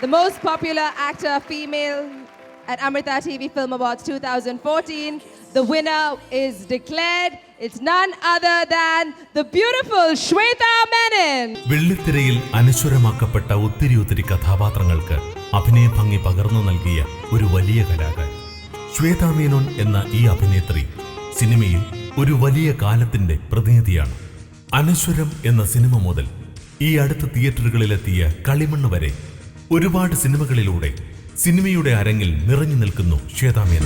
The most popular actor female at Amrita TV Film Awards 2014. The winner is declared. It's none other than the beautiful Shweta Menon. വെള്ളിത്തിരയിൽ അനശ്വരമാക്കപ്പെട്ട ഒത്തിരി ഒത്തിരി കഥാപാത്രങ്ങൾക്ക് അഭിനയ ഭംഗി പകർന്നു നൽകിയ ഒരു വലിയ കലാകാരി ശ്വേത മേനോൻ എന്ന ഈ അഭിനേത്രി സിനിമയിൽ ഒരു വലിയ കാലത്തിന്റെ പ്രതിനിധിയാണ് അനശ്വരം എന്ന സിനിമ മുതൽ ഈ അടുത്ത തിയേറ്ററുകളിലെത്തിയ കളിമണ്ണ് വരെ ഒരുപാട് സിനിമകളിലൂടെ സിനിമയുടെ അരങ്ങിൽ നിറഞ്ഞു നിൽക്കുന്നു ശ്വേതാമേന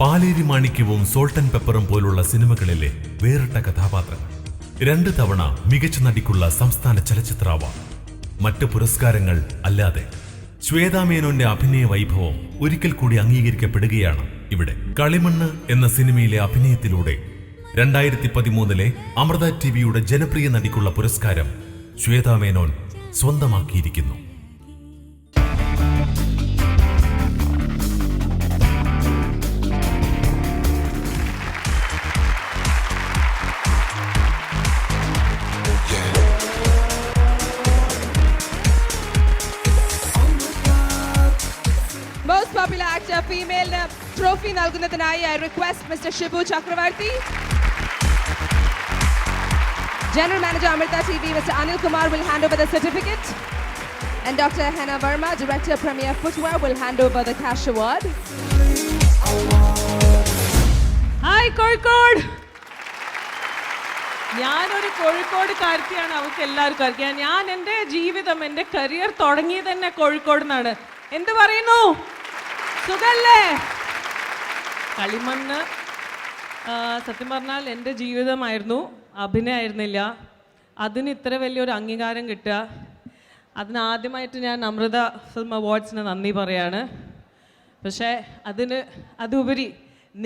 പാലേരി മാണിക്യവും സോൾട്ടൻ പെപ്പറും പോലുള്ള സിനിമകളിലെ വേറിട്ട കഥാപാത്രങ്ങൾ. രണ്ട് തവണ മികച്ച നടിക്കുള്ള സംസ്ഥാന ചലച്ചിത്ര അവാർഡ് മറ്റ് പുരസ്കാരങ്ങൾ അല്ലാതെ. ശ്വേതാമേനോന്റെ അഭിനയ വൈഭവം ഒരിക്കൽ കൂടി അംഗീകരിക്കപ്പെടുകയാണ് ഇവിടെ. കളിമണ്ണ് എന്ന സിനിമയിലെ അഭിനയത്തിലൂടെ രണ്ടായിരത്തി പതിമൂന്നിലെ അമൃത ടി വിയുടെ ജനപ്രിയ നടിക്കുള്ള പുരസ്കാരം ശ്വേതാമേനോൻ സ്വന്തമാക്കിയിരിക്കുന്നു. Most popular actor female trophy നൽകുന്നതിനായി I request Mr. Shibu Chakravarti. General Manager Amrita TV, Mr. Anil Kumar will hand over the certificate. And Dr. Hannah Verma, Director Premier Footwear, will hand over the cash award. Hi Kozhikode ഞാനൊരു കോഴിക്കോടുകാരത്തിയാണ് അവർക്ക് എല്ലാവർക്കും അറിയാം ഞാൻ എന്റെ ജീവിതം എന്റെ career തുടങ്ങിയത് തന്നെ കോഴിക്കോട് നിന്നാണ് എന്ത് പറയുന്നു സുഖല്ലേ? കളിമണ്ണ് സത്യം പറഞ്ഞാൽ എന്റെ ജീവിതമായിരുന്നു അഭിനയമായിരുന്നില്ല അതിന് ഇത്ര വലിയൊരു അംഗീകാരം കിട്ടുക. അതിന് ആദ്യമായിട്ട് ഞാൻ അമൃത ഫിലിം അവാർഡ്സിന് നന്ദി പറയാണ്. പക്ഷേ അതിന് അതുപരി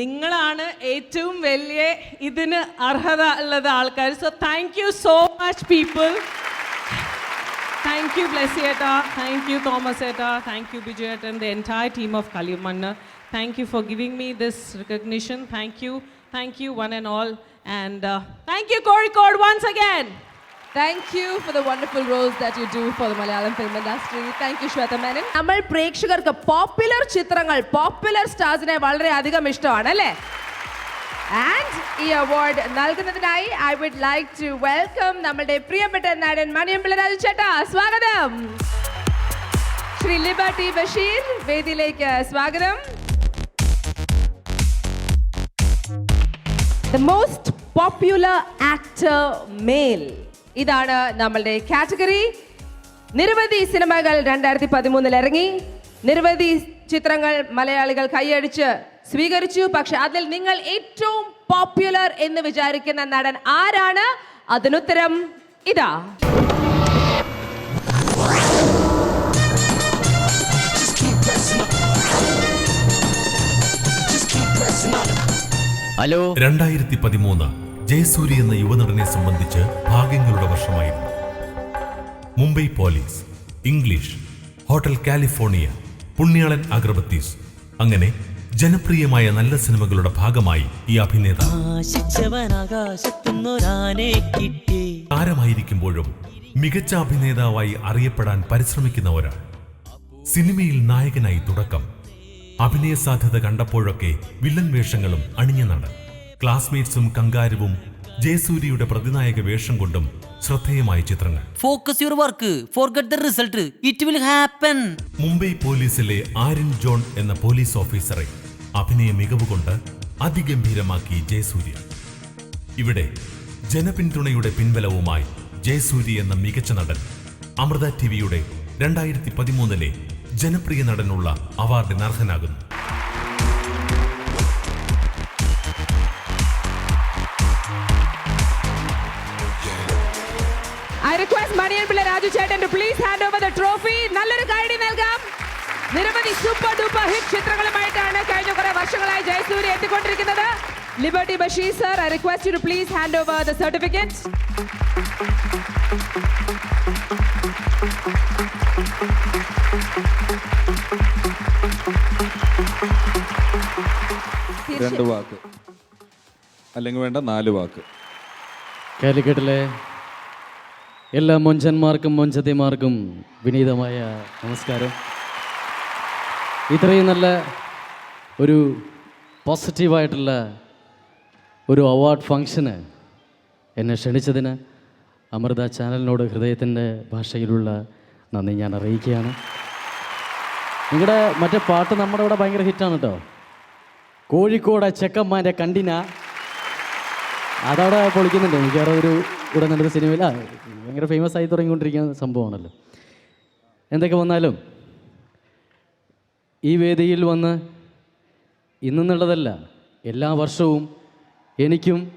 നിങ്ങളാണ് ഏറ്റവും വലിയ ഇതിന് അർഹത ഉള്ളത് ആൾക്കാർ. So thank you so much people thank you Blessy ഏട്ടാ താങ്ക് യു തോമസ് ഏട്ടാ താങ്ക് യു ബിജു ഏട്ടൻ the entire team of Kalimannu thank you for giving me this recognition thank you thank you one and all and thank you Kozhikode once again Thank you for the wonderful roles that you do for the Malayalam film industry. Thank you, Shweta Menon. നമ്മൾ പ്രേക്ഷകർക്ക് popular ചിത്രങ്ങൾ popular സ്റ്റാർസിനെ വളരെയധികം ഇഷ്ടമാണ് അല്ലേ And ഈ award നൽകുന്നതിനായി I would like to welcome നമ്മുടെ പ്രിയപ്പെട്ട നടൻ മണിയമ്പിള്ള രാജു ചേട്ടാ സ്വാഗതം. ശ്രീ ലിബർട്ടി ബഷീർ വേദിയിലേക്ക് സ്വാഗതം. The most popular actor male ഇതാണ് നമ്മളുടെ കാറ്റഗറി. നിരവധി സിനിമകൾ രണ്ടായിരത്തി പതിമൂന്നിൽ ഇറങ്ങി. നിരവധി ചിത്രങ്ങൾ മലയാളികൾ കൈയടിച്ച് സ്വീകരിച്ചു. പക്ഷെ അതിൽ നിങ്ങൾ ഏറ്റവും പോപ്പുലർ എന്ന് വിചാരിക്കുന്ന നടൻ ആരാണ്? അതിനുത്തരം ഇതാ. ഹലോ. രണ്ടായിരത്തി പതിമൂന്ന് ജയസൂരി എന്ന യുവനടനെ സംബന്ധിച്ച് ഭാഗ്യങ്ങളുടെ വർഷമായിരുന്നു. Mumbai police English hotel California Punyalan Agarbattis അങ്ങനെ ജനപ്രിയമായ നല്ല സിനിമകളുടെ ഭാഗമായി ഈ അഭിനേതാവ് താരമായിരിക്കുമ്പോഴും മികച്ച അഭിനേതാവായി അറിയപ്പെടാൻ പരിശ്രമിക്കുന്ന ഒരാൾ സിനിമയിൽ നായകനായി തുടക്കം. അഭിനയ സാധ്യത കണ്ടപ്പോഴൊക്കെ വില്ലൻ വേഷങ്ങളും അണിഞ്ഞ നടൻ. ക്ലാസ്മേറ്റ്സും കങ്കാരുവും ജയസൂര്യയുടെ പ്രതിനായക വേഷം കൊണ്ടും ശ്രദ്ധേയമായ ചിത്രങ്ങൾ. Focus your work forget the result it will happen Mumbai പോലീസിലെ ആരിൻ ജോൺ എന്ന പോലീസ് ഓഫീസറെ അഭിനയ മികവ് കൊണ്ട് അതിഗംഭീരമാക്കി ജയസൂര്യ. ഇവിടെ ജനപിന്തുണയുടെ പിൻബലവുമായി ജയസൂര്യ എന്ന മികച്ച നടൻ അമൃത ടിവിയുടെ രണ്ടായിരത്തി പതിമൂന്നിലെ ജനപ്രിയ നടനുള്ള അവാർഡിന് അർഹനാകുന്നു. ഐ റിക്വസ്റ്റ് Pillai രാജു ചേട്ടൻ to please hand over the trophy നല്ലൊരു കൈഡി നൽകാം. നിരവധി സൂപ്പർ ഡൂപ്പർ ഹിറ്റ് ചിത്രങ്ങളുമായിട്ടാണ് കഴിഞ്ഞ കുറെ വർഷങ്ങളായി Jayasurya എത്തിക്കൊണ്ടിരിക്കുന്നത്. Liberty Basheer sir I request you to please hand over the certificate രണ്ട് വാക്ക്. അല്ലെങ്കിൽ വേണ്ട നാല് വാക്ക്. കാലിക്കട്ടിലെ എല്ലാ മൊഞ്ചന്മാർക്കും മുഞ്ചതിമാർക്കും വിനീതമായ നമസ്കാരം. ഇത്രയും നല്ല ഒരു പോസിറ്റീവായിട്ടുള്ള ഒരു അവാർഡ് ഫങ്ഷന് എന്നെ ക്ഷണിച്ചതിന് അമൃത ചാനലിനോട് ഹൃദയത്തിന്റെ ഭാഷയിലുള്ള നന്ദി ഞാൻ അറിയിക്കുകയാണ്. നിങ്ങളുടെ മറ്റേ പാട്ട് നമ്മുടെ ഇവിടെ ഭയങ്കര ഹിറ്റാണ് കേട്ടോ കോഴിക്കോട് ചെക്കന്മാന്റെ കണ്ടിന. അതവിടെ പൊളിക്കുന്നുണ്ട്. മിക്കവാറും ഒരു ഇവിടെ നിന്നൊരു സിനിമയിൽ ഭയങ്കര ഫേമസ് ആയി തുടങ്ങിക്കൊണ്ടിരിക്കുന്ന സംഭവമാണല്ലോ. എന്തൊക്കെ വന്നാലും ഈ വേദിയിൽ വന്ന് ഇന്നെന്നുള്ളതല്ല എല്ലാ വർഷവും എനിക്കും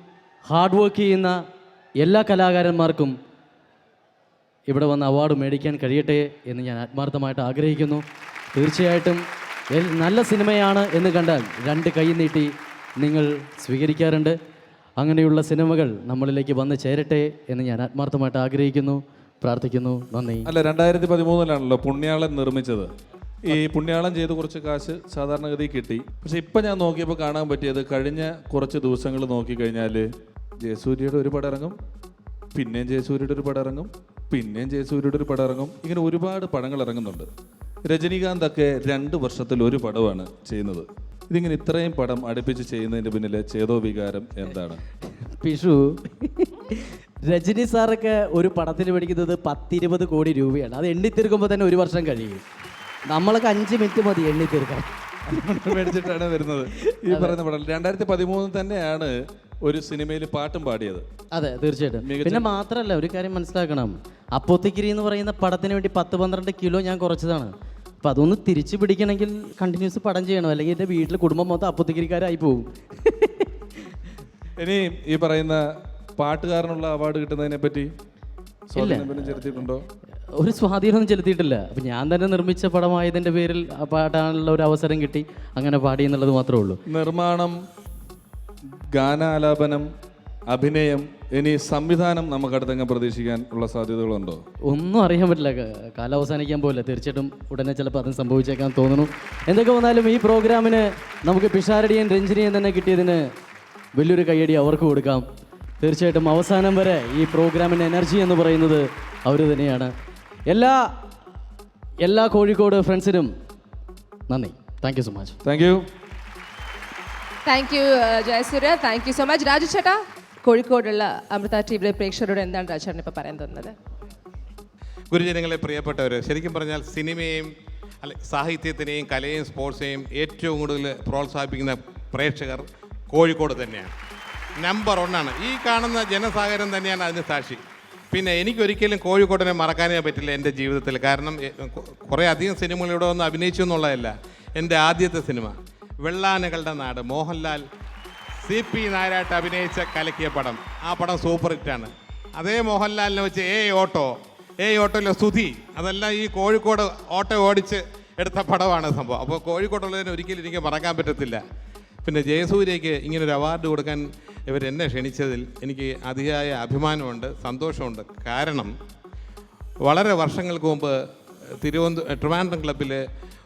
ഹാർഡ് വർക്ക് ചെയ്യുന്ന എല്ലാ കലാകാരന്മാർക്കും ഇവിടെ വന്ന് അവാർഡ് മേടിക്കാൻ കഴിയട്ടെ എന്ന് ഞാൻ ആത്മാർത്ഥമായിട്ട് ആഗ്രഹിക്കുന്നു. തീർച്ചയായിട്ടും നല്ല സിനിമയാണ് എന്ന് കണ്ടാൽ രണ്ട് കൈ നീട്ടി നിങ്ങൾ സ്വീകരിക്കാറുണ്ട്. അങ്ങനെയുള്ള സിനിമകൾ നമ്മളിലേക്ക് വന്ന് ചേരട്ടെ എന്ന് ഞാൻ ആത്മാർത്ഥമായിട്ട് ആഗ്രഹിക്കുന്നു. പ്രാർത്ഥിക്കുന്നു. നന്ദി. അല്ല രണ്ടായിരത്തി പതിമൂന്നിലാണല്ലോ പുണ്യാളൻ നിർമ്മിച്ചത്. ഈ പുണ്യാളം ചെയ്ത് കുറച്ച് കാശ് സാധാരണഗതി കിട്ടി. പക്ഷെ ഇപ്പം ഞാൻ നോക്കിയപ്പോൾ കാണാൻ പറ്റിയത് കഴിഞ്ഞ കുറച്ച് ദിവസങ്ങൾ നോക്കിക്കഴിഞ്ഞാൽ ജയസൂര്യയുടെ ഒരു പടം ഇറങ്ങും പിന്നെയും ജയസൂര്യയുടെ ഒരു പടം ഇറങ്ങും പിന്നെയും ജയസൂര്യയുടെ ഒരു പടം ഇറങ്ങും. ഇങ്ങനെ ഒരുപാട് പടങ്ങൾ ഇറങ്ങുന്നുണ്ട്. രജനീകാന്ത് ഒക്കെ രണ്ട് വർഷത്തിൽ ഒരു പടമാണ് ചെയ്യുന്നത്. ഇതിങ്ങനെ ഇത്രയും പടം അടുപ്പിച്ച് ചെയ്യുന്നതിന്റെ പിന്നിലെ ചേതോ വികാരം എന്താണ്? പിഷു രജനി സാറൊക്കെ ഒരു പടത്തിന് മേടിക്കുന്നത് പത്തിരുപത് കോടി രൂപയാണ്. അത് എണ്ണി തീർക്കുമ്പോൾ തന്നെ ഒരു വർഷം കഴിയും. നമ്മളൊക്കെ അഞ്ച് മിനിറ്റ് മതി എണ്ണി തീർക്കാൻ. മേടിച്ചിട്ടാണ് വരുന്നത്. ഈ പറയുന്ന പടം. രണ്ടായിരത്തി പതിമൂന്നിൽ തന്നെയാണ് ഒരു സിനിമയിൽ പാട്ടും പാടിയത്. അതെ തീർച്ചയായിട്ടും. പിന്നെ മാത്രമല്ല ഒരു കാര്യം മനസ്സിലാക്കണം. അപ്പോത്തിക്കിരി എന്ന് പറയുന്ന പടത്തിന് വേണ്ടി പത്ത് പന്ത്രണ്ട് കിലോ ഞാൻ കുറച്ചതാണ്. അപ്പം അതൊന്ന് തിരിച്ചു പിടിക്കണമെങ്കിൽ കണ്ടിന്യൂസ് പടം ചെയ്യണം. അല്ലെങ്കിൽ എന്റെ വീട്ടിൽ കുടുംബം മൊത്തം അപ്പോത്തിക്കിരിക്കാരായി പോകും ഇനി ഈ പറയുന്ന പാട്ടുകാരനുള്ള അവാർഡ് കിട്ടുന്നതിനെ പറ്റി സ്വാധീനം ചെലുത്തിയിട്ടുണ്ടോ? ഒരു സ്വാധീനം ചെലുത്തിയിട്ടില്ല. അപ്പം ഞാൻ തന്നെ നിർമ്മിച്ച പടമായതിന്റെ പേരിൽ ആ പാടാനുള്ള ഒരു അവസരം കിട്ടി. അങ്ങനെ പാടി എന്നുള്ളത് മാത്രമേ ഉള്ളൂ. നിർമ്മാണം ഗാനാലാപനം അഭിനയം ഇനി സംവിധാനം നമുക്ക് അടുത്തങ്ങ് പ്രതീക്ഷിക്കാൻ ഉള്ള സാധ്യതകളുണ്ടോ? ഒന്നും അറിയാൻ പറ്റില്ല. കാല കാലം അവസാനിക്കാൻ പോകില്ല തീർച്ചയായിട്ടും ഉടനെ ചിലപ്പോൾ അതും സംഭവിച്ചേക്കാൻ തോന്നുന്നു. എന്തൊക്കെ വന്നാലും ഈ പ്രോഗ്രാമിന് നമുക്ക് പിഷാരടിയും രഞ്ജിനിയും തന്നെ കിട്ടിയതിന് വലിയൊരു കൈയടി അവർക്ക് കൊടുക്കാം. തീർച്ചയായിട്ടും അവസാനം വരെ ഈ പ്രോഗ്രാമിന്റെ എനർജി എന്ന് പറയുന്നത് അവർ തന്നെയാണ്. എല്ലാ എല്ലാ കോഴിക്കോട് ഫ്രണ്ട്സിനും നന്ദി. Thank you so much thank you thank you Jayasurya. Thank you so much Raju ചേട്ടാ കോഴിക്കോടുള്ള അമൃത ടി വിയിലെ പ്രേക്ഷകരോട് എന്താണ് രാജേട്ടൻ ഇപ്പോൾ പറയാൻ തോന്നുന്നത് ഗുരുജനങ്ങളെ പ്രിയപ്പെട്ടവർ ശരിക്കും പറഞ്ഞാൽ സിനിമയും അല്ലെ സാഹിത്യത്തിനെയും കലയും സ്പോർട്സിനെയും ഏറ്റവും കൂടുതൽ പ്രോത്സാഹിപ്പിക്കുന്ന പ്രേക്ഷകർ കോഴിക്കോട് തന്നെയാണ്. നമ്പർ ഒന്നാണ് ഈ കാണുന്ന ജനസാഗരം തന്നെയാണ് അതിന് സാക്ഷി. പിന്നെ എനിക്കൊരിക്കലും കോഴിക്കോടിനെ മറക്കാനേ പറ്റില്ല എന്റെ ജീവിതത്തിൽ. കാരണം കുറേ അധികം സിനിമകൾ ഇവിടെ വന്ന് അഭിനയിച്ചു എന്നുള്ളതല്ല എന്റെ ആദ്യത്തെ സിനിമ. വെള്ളാനകളുടെ നാട്. മോഹൻലാൽ സി പി നായരായിട്ട് അഭിനയിച്ച കലക്കിയ പടം. ആ പടം സൂപ്പർ ഹിറ്റാണ്. അതേ മോഹൻലാലിനെ വെച്ച് ഏ ഓട്ടോ ഏ ഓട്ടോയിലെ സുധി അതെല്ലാം ഈ കോഴിക്കോട് ഓട്ടോ ഓടിച്ച് എടുത്ത പടമാണ് സംഭവം. അപ്പോൾ കോഴിക്കോട്ടുള്ളതിന് ഒരിക്കലും എനിക്ക് മറക്കാൻ പറ്റത്തില്ല. പിന്നെ ജയസൂര്യയ്ക്ക് ഇങ്ങനൊരു അവാർഡ് കൊടുക്കാൻ ഇവരെന്നെ ക്ഷണിച്ചതിൽ എനിക്ക് അതിയായ അഭിമാനമുണ്ട് സന്തോഷമുണ്ട്. കാരണം വളരെ വർഷങ്ങൾക്ക് മുമ്പ് തിരുവനന്തപുരം ട്രിവാൻഡ്രം ക്ലബ്ബിൽ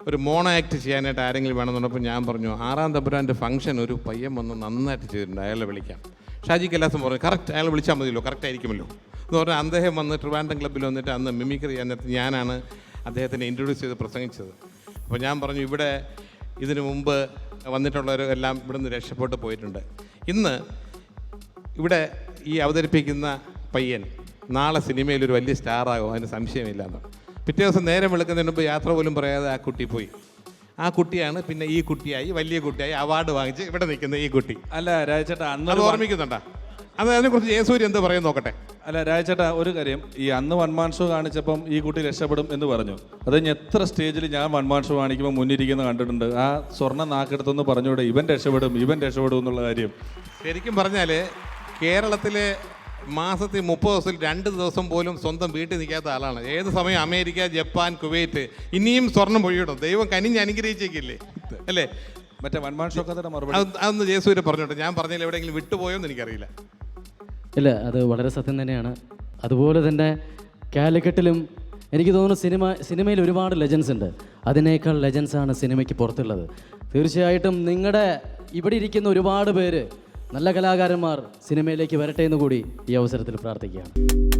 ഒരു മോണോ ആക്ട് ചെയ്യാനായിട്ട് ആരെങ്കിലും വേണമെന്നുണ്ടപ്പോൾ ഞാൻ പറഞ്ഞു ആറാം തമ്പുരാന്റെ ഫംഗ്ഷൻ ഒരു പയ്യൻ വന്ന് നന്നായിട്ട് ചെയ്തിട്ടുണ്ട് അയാളെ വിളിക്കാം. ഷാജി കലാസം പറഞ്ഞു കറക്റ്റ് അയാൾ വിളിച്ചാൽ മതിയല്ലോ കറക്റ്റ് ആയിരിക്കുമല്ലോ. എന്ന് പറഞ്ഞാൽ അദ്ദേഹം വന്ന് ട്രിവാൻഡ്രം ക്ലബ്ബിൽ വന്നിട്ട് അന്ന് മിമിക്രി നേരത്ത് ഞാനാണ് അദ്ദേഹത്തിനെ ഇൻട്രൊഡ്യൂസ് ചെയ്ത് പ്രസംഗിച്ചത്. അപ്പോൾ ഞാൻ പറഞ്ഞു ഇവിടെ ഇതിനു മുമ്പ് വന്നിട്ടുള്ളവരെല്ലാം ഇവിടുന്ന് രക്ഷപ്പെട്ട് പോയിട്ടുണ്ട്. ഇന്ന് ഇവിടെ ഈ അവതരിപ്പിക്കുന്ന പയ്യൻ നാളെ സിനിമയിൽ ഒരു വലിയ സ്റ്റാറാകും അതിന് സംശയമില്ല എന്ന്. പിറ്റേ ദിവസം നേരം വെളുക്കുന്നതിന് മുമ്പ് യാത്ര പോലും പറയാതെ ആ കുട്ടി പോയി. ആ കുട്ടിയാണ് പിന്നെ ഈ കുട്ടിയായി വലിയ കുട്ടിയായി അവാർഡ് വാങ്ങിച്ച് ഇവിടെ നിൽക്കുന്ന ഈ കുട്ടി. അല്ല രാജേട്ടാ അന്ന് അത് ഓർമ്മിക്കുന്നുണ്ടാ? അത് അതിനെക്കുറിച്ച് ജയസൂര്യ എന്ത് പറയും നോക്കട്ടെ? അല്ല രാജേട്ടാ ഒരു കാര്യം. ഈ അന്ന് വൺമാൻ ഷോ കാണിച്ചപ്പം ഈ കുട്ടി രക്ഷപ്പെടും എന്ന് പറഞ്ഞു. അത് കഴിഞ്ഞ് എത്ര സ്റ്റേജിൽ ഞാൻ വൺമാൻ ഷോ കാണിക്കുമ്പോൾ മുന്നിരിക്കുന്ന കണ്ടിട്ടുണ്ട്. ആ സ്വർണ നാക്കെടുത്തെന്ന് പറഞ്ഞുകൂടെ ഇവൻ രക്ഷപ്പെടും ഇവൻ രക്ഷപ്പെടും എന്നുള്ള കാര്യം. ശരിക്കും പറഞ്ഞാൽ കേരളത്തിലെ മാസത്തിൽ മുപ്പത് ദിവസത്തിൽ രണ്ട് ദിവസം പോലും സ്വന്തം വീട്ടിൽ നിൽക്കാത്ത ആളാണ്. ഏത് സമയം അമേരിക്ക ജപ്പാൻ കുവൈറ്റ് ഇനിയും സ്വർണം പൊഴിയിടും ദൈവം കനിഞ്ഞ് അനുഗ്രഹിച്ചേക്കില്ലേ? അല്ലേ? മറ്റേ വൺമാൻ ഷോ കഥയുടെ മറുപടി. അത് അതൊന്ന് ജയസൂര്യ പറഞ്ഞോട്ടെ. ഞാൻ പറഞ്ഞതിൽ എവിടെയെങ്കിലും വിട്ടുപോയോ എന്ന് എനിക്കറിയില്ല. ഇല്ല അത് വളരെ സത്യം തന്നെയാണ്. അതുപോലെ തന്നെ കാലിക്കറ്റിലും എനിക്ക് തോന്നുന്നു സിനിമ സിനിമയിൽ ഒരുപാട് ലെജൻസ് ഉണ്ട്. അതിനേക്കാൾ ലെജൻസാണ് സിനിമയ്ക്ക് പുറത്തുള്ളത്. തീർച്ചയായിട്ടും നിങ്ങളുടെ ഇവിടെ ഇരിക്കുന്ന ഒരുപാട് പേര് നല്ല കലാകാരന്മാർ സിനിമയിലേക്ക് വരട്ടെ എന്ന് കൂടി ഈ അവസരത്തിൽ പ്രാർത്ഥിക്കുകയാണ്.